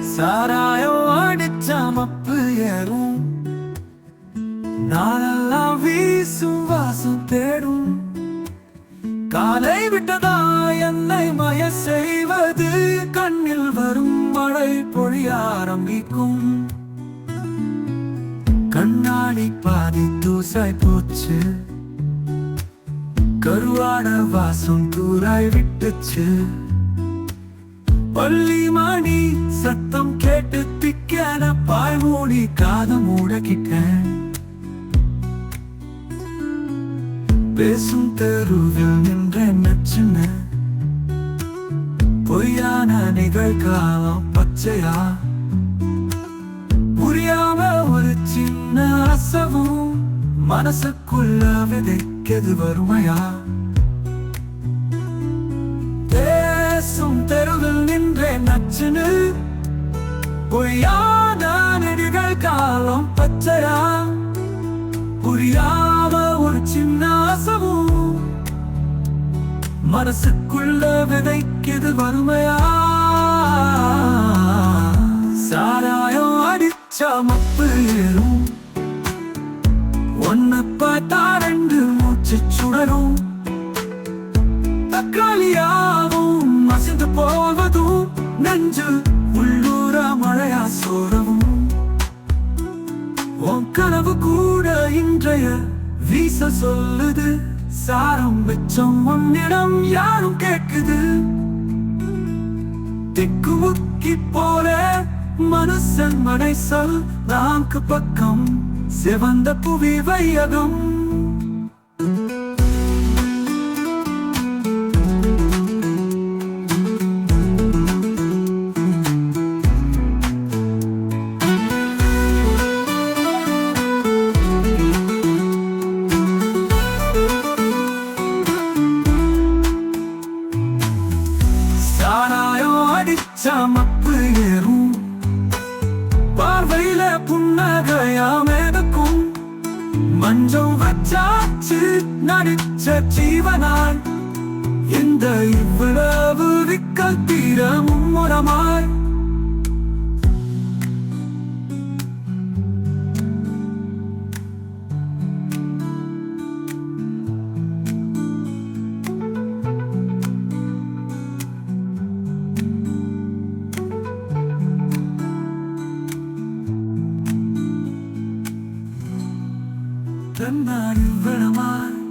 சாராயம் அடிச்சா மப்பு ஏறும். நாளெல்லாம் வீசும் வாசம் தேடும். காலை விட்டதா என்னை மய செய்வது? கண்ணில் வரும் மழை பொழிய ஆரம்பிக்கும். கண்ணாடி பாதி தூசாய் போச்சு. கருவாட வாசம் தூராய் விட்டுச்சு. பள்ளி மணி சத்தம் கேட்டு திக்கன பாய் மூடி காத மூடக்கிட்ட பேசும் தெருவில் நின்ற நச்சுன. பொய்யான நிகழ்காலம் பச்சையா. புரியாம ஒரு சின்ன அசவும் மனசுக்குள்ள விதைக்கது வறுமையா. நின்றேன் பொய்யான நெடுகள் காலம் பச்சையா? புரியாம ஒரு சின்ன அசவும் மனசுக்குள்ள விதைக்குது வறுமையா? சாராயம் அடிச்சா மப்பு ஒன்ன பார்த்தா நெஞ்சு உள்ளூரா மழையா சோரமும். உன் கனவு கூட இன்றைய வீச சொல்லுது. சாரம் வெச்சம் உன்னிடம் யாரும் கேக்குது திக்கு முக்கி போல மனுஷன் மனை சொல் நான்கு பக்கம் சிவந்த புவி வையகம். சாராயம் ஏறும். பார்வையில புன்னகையாமேதக்கும் மஞ்சம் வச்சாச்சு நடிச்ச ஜீவனாய் இந்த இவ்வளவு விக்கல் தீர மும்முரமாய் Remember you when I'm